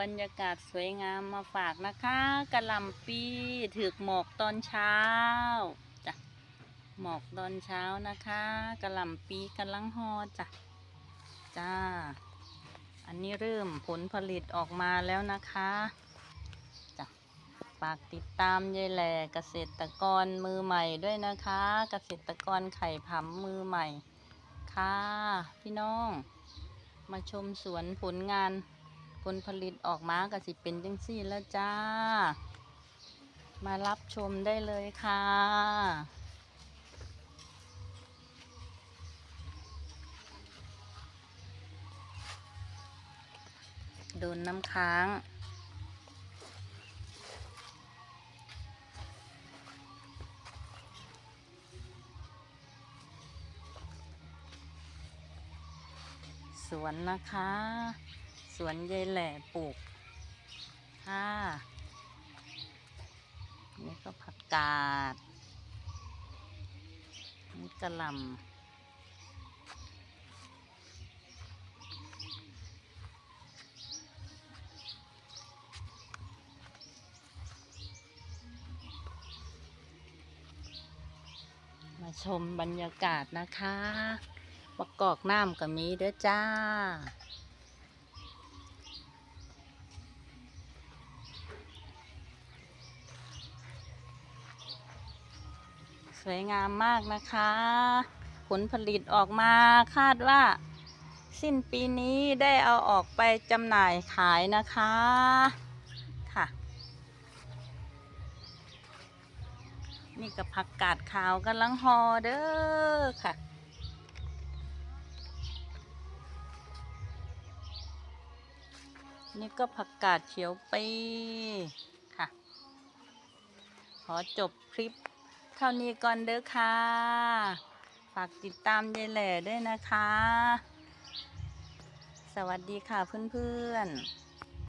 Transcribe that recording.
บรรยากาศสวยงามมาฝากนะคะกะหล่ำปีถือหมอกตอนเช้าจ้ะหมอกตอนเช้านะคะกะหล่ำปีกำลังฮอจ้ะจ้า อันนี้เริ่มผลผลิตออกมาแล้วนะคะจ้ะฝากติดตามยายแหล่เกษตรกรมือใหม่ด้วยนะคะ เกษตรกรไข่ผำมือใหม่ค่ะพี่น้อง มาชมสวนผลงาน ผลผลิตออกมาก็สิเป็นจังซี่แล้วจ้า มารับชมได้เลยค่ะโดนน้ำค้าง สวนนะคะ วนยายแหล่ปลูกค่ะนี่ก็ผักกาดนี่กระหลำมาชมบรรยากาศนะคะประกอบน้ำกับมีเด้อจ้า สวยงามมากนะคะ ผลผลิตออกมาคาดว่า สิ้นปีนี้ได้เอาออกไปจำหน่ายขายนะคะค่ะ นี่กับผักกาดขาวกำลังฮอเด้อค่ะนี่ก็ผักกาดเขียวปีค่ะ ขอจบคลิป เท่านี้ก่อนเด้อค่ะ ฝากติดตามยายแหล่ด้วยนะคะ สวัสดีค่ะเพื่อนๆ